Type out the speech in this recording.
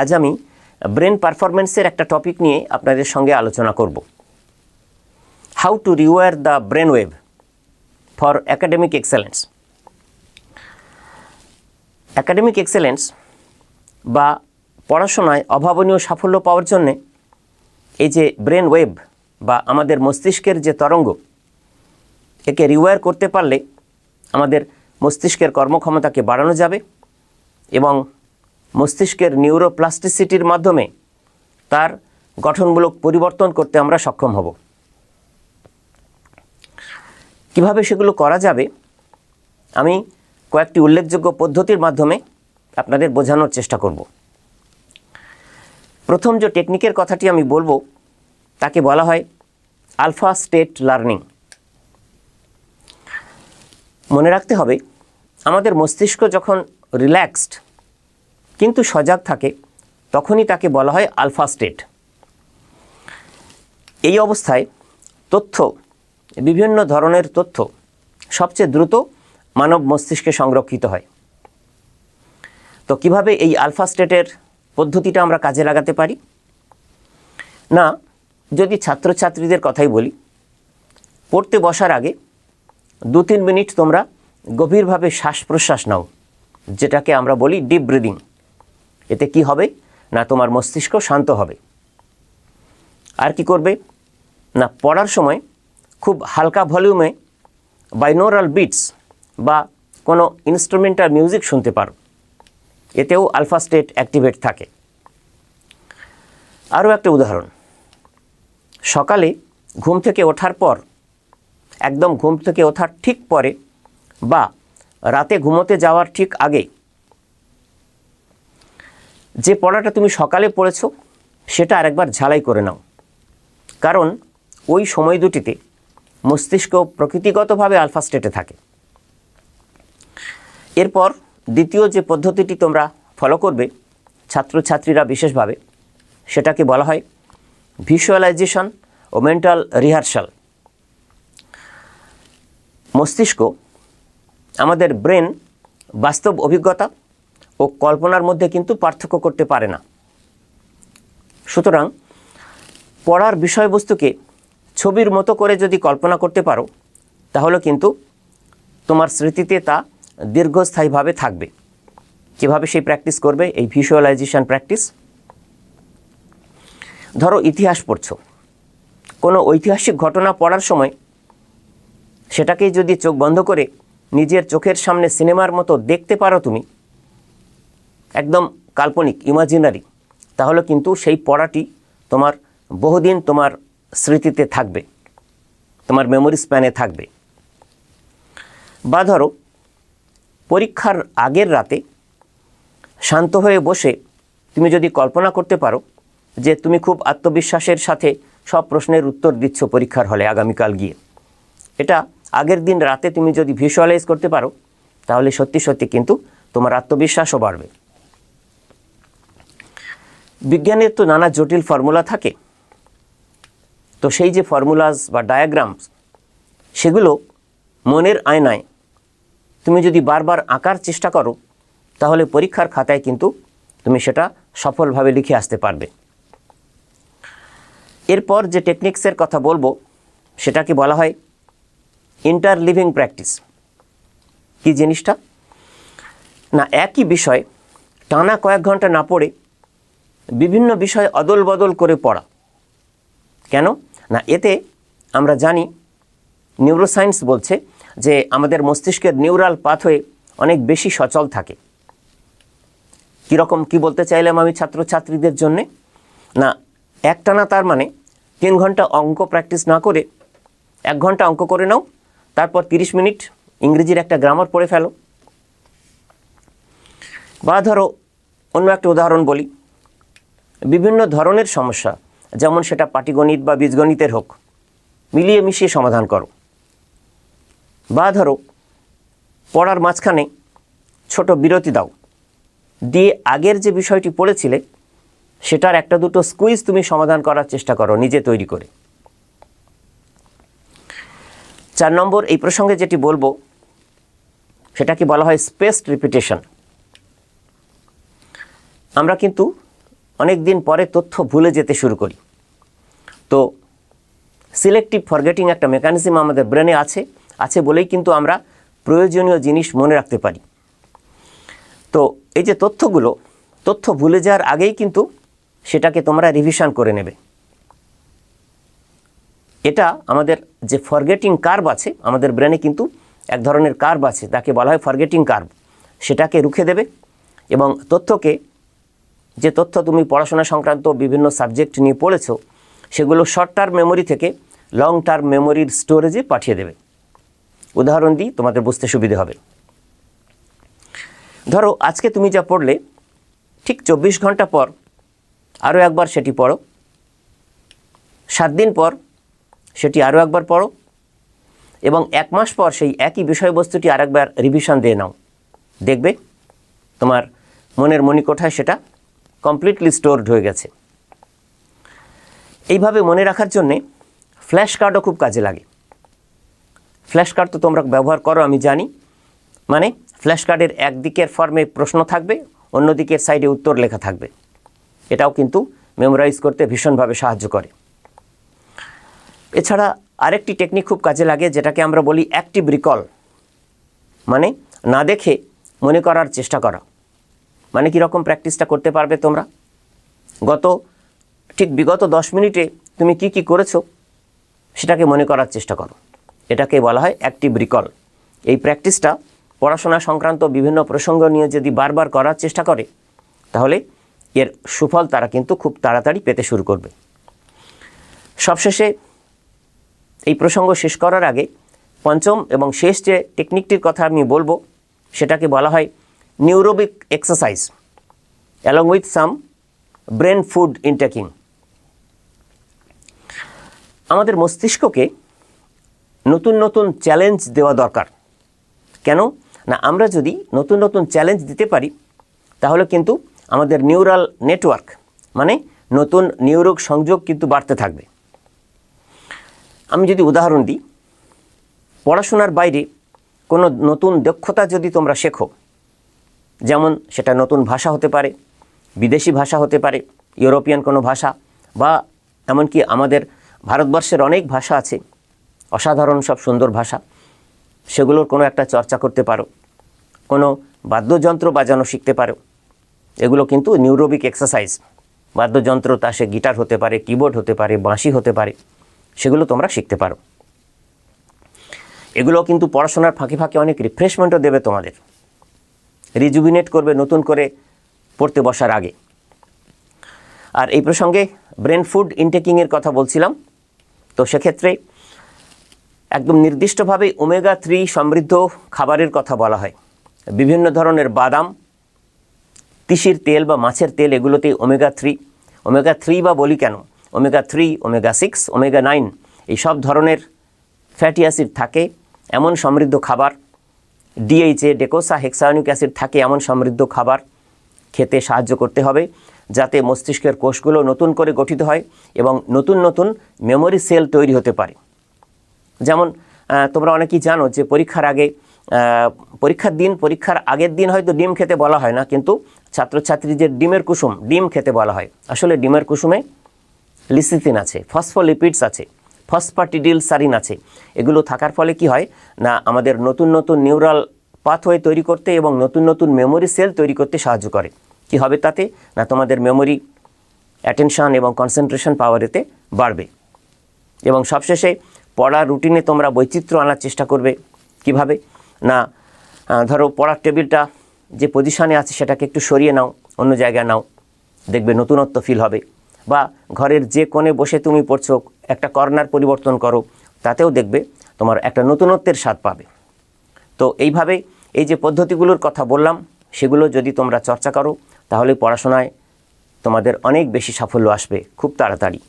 আজ আমি ব্রেন পারফরমেন্সের একটা টপিক নিয়ে আপনাদের সঙ্গে আলোচনা করব। How to rewire the brain wave for academic excellence academic excellence বা পড়াশোনায় অভাবনীয় সাফল্য পাওয়ার জন্যে এই যে ব্রেন ওয়েভ বা আমাদের মস্তিষ্কের যে তরঙ্গ, একে রিওয়ার করতে পারলে আমাদের মস্তিষ্কের কর্মক্ষমতাকে বাড়ানো যাবে এবং মস্তিষ্কের নিউরোপ্লাস্টিসিটির মাধ্যমে তার গঠনমূলক পরিবর্তন করতে আমরা সক্ষম হব। কীভাবে সেগুলো করা যাবে? আমি কয়েকটি উল্লেখযোগ্য পদ্ধতির মাধ্যমে আপনাদের বোঝানোর চেষ্টা করব। প্রথম যে টেকনিকের কথাটি আমি বলব, তাকে বলা হয় আলফা স্টেট লার্নিং মনে রাখতে হবে, আমাদের মস্তিষ্ক যখন রিল্যাক্সড কিন্তু সজাগ থাকে, তখনই তাকে বলা হয় আলফা স্টেট। এই অবস্থায় তথ্য, বিভিন্ন ধরনের তথ্য সবচেয়ে দ্রুত মানব মস্তিষ্কে সংরক্ষিত হয়। তো কীভাবে এই আলফা স্টেটের পদ্ধতিটা আমরা কাজে লাগাতে পারি? না, যদি ছাত্রছাত্রীদের কথাই বলি, পড়তে বসার আগে দু তিন মিনিট তোমরা গভীরভাবে শ্বাস প্রশ্বাস নাও, যেটাকে আমরা বলি ডিপ ব্রিদিং। এতে কি হবে? না তোমার মস্তিষ্ক শান্ত হবে। আর কি করবে? না, পড়ার সময় খুব হালকা ভলিউমে বাইনোরাল বিটস বা কোনো ইনস্ট্রুমেন্টাল মিউজিক শুনতে পারো। এতেও আলফা স্টেট অ্যাক্টিভেট থাকে। আরও একটা উদাহরণ। সকালে ঘুম থেকে ওঠার পর, একদম ঘুম থেকে ওঠার ঠিক পরে বা রাতে ঘুমোতে যাওয়ার ঠিক আগে যে পড়াটা তুমি সকালে পড়েছো, সেটা আরেকবার ঝালাই করে নাও। কারণ ওই সময় দুটিতে মস্তিষ্ক প্রকৃতিগতভাবে আলফা স্টেটে থাকে। এরপর দ্বিতীয় যে পদ্ধতিটি তোমরা ফলো করবে, ছাত্রছাত্রীরা বিশেষভাবে, সেটাকে বলা হয় ভিজুয়ালাইজেশন ও মেন্টাল রিহার্সাল মস্তিষ্ক আমাদের ব্রেন বাস্তব অভিজ্ঞতা ও কল্পনার মধ্যে কিন্তু পার্থক্য করতে পারে না। সুতরাং পড়ার বিষয়বস্তুকে ছবির মতো করে যদি কল্পনা করতে পারো, তাহলে কিন্তু তোমার স্মৃতিতে তা দীর্ঘস্থায়ীভাবে থাকবে। কীভাবে সেই প্র্যাকটিস করবে, এই ভিজুয়ালাইজেশন প্র্যাকটিস? ধরো ইতিহাস পড়ছো। কোনো ঐতিহাসিক ঘটনা পড়ার সময় সেটাকেই যদি চোখ বন্ধ করে নিজের চোখের সামনে সিনেমার মতো দেখতে পারো তুমি একদম কাল্পনিক ইমাজিনারি তাহলে কিন্তু সেই পড়াটি তোমার বহুদিন তোমার স্মৃতিতে থাকবে, তোমার মেমোরি স্প্যানে থাকবে। বা ধরো, পরীক্ষার আগের রাতে শান্ত হয়ে বসে তুমি যদি কল্পনা করতে পারো যে তুমি খুব আত্মবিশ্বাসের সাথে সব প্রশ্নের উত্তর দিচ্ছ পরীক্ষার হলে আগামীকাল গিয়ে। এটা আগের দিন রাতে তুমি যদি ভিজুয়ালাইজ করতে পারো, তাহলে সত্যি সত্যি কিন্তু তোমার আত্মবিশ্বাসও বাড়বে। বিজ্ঞানের তো নানা জটিল ফর্মুলা থাকে। তো সেই যে ফর্মুলাস বা ডায়াগ্রামস, সেগুলো মনের আয়নায় তুমি যদি বারবার আঁকার চেষ্টা করো, তাহলে পরীক্ষার খাতায় কিন্তু তুমি সেটা সফলভাবে লিখে আসতে পারবে। এরপর যে টেকনিক্সের কথা বলব, সেটাকে বলা হয় ইন্টার লিভিং প্র্যাকটিস। কি জিনিসটা? না, একই বিষয় টানা কয়েক ঘণ্টা না পড়ে বিভিন্ন বিষয় অদল বদল করে পড়া। কেন? না, এতে আমরা জানি নিউরোসায়েন্স বলছে যে আমাদের মস্তিষ্কের নিউরাল পাথওয়ে অনেক বেশি সচল থাকে। কীরকম, কি বলতে চাইলাম আমি ছাত্রছাত্রীদের জন্যে? না একটানা তার মানে তিন ঘণ্টা অঙ্ক প্র্যাকটিস না করে, এক ঘণ্টা অঙ্ক করে নাও, তারপর তিরিশ মিনিট ইংরেজির একটা গ্রামার পড়ে ফেলো। বা ধরো, অন্য একটা উদাহরণ বলি। বিভিন্ন ধরনের সমস্যা, যেমন সেটা পাটিগণিত বা বীজগণিতের হোক, মিলিয়ে মিশিয়ে সমাধান করো। বা ধরো, পড়ার মাঝখানে ছোট বিরতি দাও। দিয়ে আগের যে বিষয়টি পড়েছিলে, সেটার একটা দুটো স্কুইজ তুমি সমাধান করার চেষ্টা করো, নিজে তৈরি করে। চার নম্বর, এই প্রসঙ্গে যেটি বলব, সেটাকে বলা হয় স্পেসড রিপিটেশন আমরা কিন্তু অনেক দিন পরে তথ্য ভুলে যেতে শুরু করি। তো সিলেক্টিভ ফরগেটিং একটা মেকানিজম আমাদের ব্রেনে আছে। আছে বলেই কিন্তু আমরা প্রয়োজনীয় জিনিস মনে রাখতে পারি। তো, এই যে তথ্যগুলো, তথ্য ভুলে যাওয়ার আগেই কিন্তু সেটাকে তোমরা রিভিশন করে নেবে। এটা আমাদের যে ফরগেটিং কার্ভ আছে, আমাদের ব্রেনে কিন্তু এক ধরনের কার্ভ আছে তাকে বলা হয় ফরগেটিং কার্ভ সেটাকে রুখে দেবে এবং তথ্যকে যে তথ্য তুমি পড়াশোনা সংক্রান্ত বিভিন্ন সাবজেক্ট নিয়ে পড়েছো, সেগুলো শর্ট টার্ম মেমোরি থেকে লং টার্ম মেমোরির স্টোরেজে পাঠিয়ে দেবে। উদাহরণ দিই, তোমাদের বুঝতে সুবিধে হবে। ধরো, আজকে তুমি যা পড়লে, ঠিক চব্বিশ ঘণ্টা পর আরও একবার সেটি পড়ো। সাত দিন পর সেটি আরও একবার পড়ো এবং এক মাস পর সেই একই বিষয়বস্তুটি আরেকবার রিভিশন দিয়ে নাও। দেখবে, তোমার মনের মণিকোঠায় সেটা কমপ্লিটলি স্টোরড হয়ে গেছে। এইভাবে মনে রাখার জন্যে ফ্ল্যাশ কার্ডও খুব কাজে লাগে। ফ্ল্যাশ কার্ড তো তোমরা ব্যবহার করো, আমি জানি। মানে ফ্ল্যাশ কার্ডের একদিকের ফর্মে প্রশ্ন থাকবে অন্য দিকের সাইডে উত্তর লেখা থাকবে। এটাও কিন্তু মেমোরাইজ করতে ভীষণভাবে সাহায্য করে। এছাড়া আরেকটি টেকনিক খুব কাজে লাগে, যেটাকে আমরা বলি অ্যাক্টিভ রিকল মানে না দেখে মনে করার চেষ্টা করা। মানে কীরকম প্র্যাকটিসটা করতে পারবে তোমরা? গত, ঠিক বিগত দশ মিনিটে তুমি কি কি করেছ? সেটাকে মনে করার চেষ্টা করো। এটাকে বলা হয় অ্যাক্টিভ রিকল এই প্র্যাকটিসটা পড়াশোনা সংক্রান্ত বিভিন্ন প্রসঙ্গ নিয়ে যদি বারবার করার চেষ্টা করে, তাহলে এর সুফল তারা কিন্তু খুব তাড়াতাড়ি পেতে শুরু করবে। সবশেষে এই প্রসঙ্গ শেষ করার আগে পঞ্চম এবং শেষ যে টেকনিকটির কথা আমি বলব, সেটাকে বলা হয় neurobic exercise along with some brain food intaking আমাদের মস্তিষ্ককে নতুন নতুন চ্যালেঞ্জ দেওয়া দরকার। কেন? না, আমরা যদি নতুন নতুন চ্যালেঞ্জ দিতে পারি, তাহলে কিন্তু আমাদের নিউরাল নেটওয়ার্ক মানে নতুন নিউরোগ সংযোগ কিন্তু বাড়তে থাকবে। আমি যদি উদাহরণ দিই, পড়াশোনার বাইরে কোনো নতুন দক্ষতা যদি তোমরা শেখো যেমন সেটা নতুন ভাষা হতে পারে, বিদেশি ভাষা হতে পারে, ইউরোপিয়ান কোনো ভাষা বা এমনকি আমাদের ভারতবর্ষের অনেক ভাষা আছে, অসাধারণ সব সুন্দর ভাষা, সেগুলোর কোনো একটা চর্চা করতে পারো, কোনো বাদ্যযন্ত্র বাজানো শিখতে পারো। এগুলো কিন্তু নিউরোবিক এক্সারসাইজ বাদ্যযন্ত্র, তা সে গিটার হতে পারে কিবোর্ড হতে পারে, বাঁশি হতে পারে, সেগুলো তোমরা শিখতে পারো। এগুলো কিন্তু পড়াশোনার ফাঁকে ফাঁকে অনেক রিফ্রেশমেন্টও দেবে তোমাদের। রিজুবিনেট করবে নতুন করে পড়তে বসার আগে। আর এই প্রসঙ্গে ব্রেন ফুড ইনটেকিংয়ের কথা বলছিলাম। তো সেক্ষেত্রে একদম নির্দিষ্টভাবে ওমেগা থ্রি সমৃদ্ধ খাবারের কথা বলা হয়। বিভিন্ন ধরনের বাদাম, তিসির তেল বা মাছের তেল এগুলোতে ওমেগা থ্রি ওমেগা থ্রি বা বলি কেন? Omega three, omega six, omega nine, এই সব ধরনের ফ্যাটি অ্যাসিড থাকে। এমন সমৃদ্ধ খাবার ডিএইচএ ডেকোসা হেক্সায়নিক অ্যাসিড থাকে এমন সমৃদ্ধ খাবার খেতে সাহায্য করতে হবে, যাতে মস্তিষ্কের কোষগুলো নতুন করে গঠিত হয় এবং নতুন নতুন মেমোরি সেল তৈরি হতে পারে। যেমন তোমরা অনেকেই জানো যে পরীক্ষার আগে পরীক্ষার দিন, পরীক্ষার আগের দিন হয়তো ডিম খেতে বলা হয় না, কিন্তু ছাত্রছাত্রীদের ডিমের কুসুম, ডিম খেতে বলা হয়। আসলে ডিমের কুসুমে লিসিথিন আছে, ফসফোলিপিডস আছে। ফসফাটিডিল সারিন আছে। এগুলো থাকার ফলে কি হয়? না, আমাদের নতুন নতুন নিউরাল পাথওয়ে তৈরি করতে এবং নতুন নতুন মেমোরি সেল তৈরি করতে সাহায্য করে। কি হবে তাতে? না, তোমাদের মেমোরি অ্যাটেনশান এবং কনসেন্ট্রেশন পাওয়ার এতে বাড়বে। এবং সবশেষে পড়ার রুটিনে তোমরা বৈচিত্র্য আনার চেষ্টা করবে। কীভাবে? না ধরো পড়ার টেবিলটা যে পজিশানে আছে সেটাকে একটু সরিয়ে নাও, অন্য জায়গায় নাও। দেখবে নতুনত্ব ফিল হবে। বা ঘরের যে কোণে বসে তুমি পড়ছো, একটা কর্নার পরিবর্তন করো, তাতেও দেখবে তোমার একটা নতুনত্বের স্বাদ পাবে। তো এইভাবে এই যে পদ্ধতিগুলোর কথা বললাম, সেগুলো যদি তোমরা চর্চা করো, তাহলে পড়াশোনায় তোমাদের অনেক বেশি সাফল্য আসবে, খুব তাড়াতাড়ি।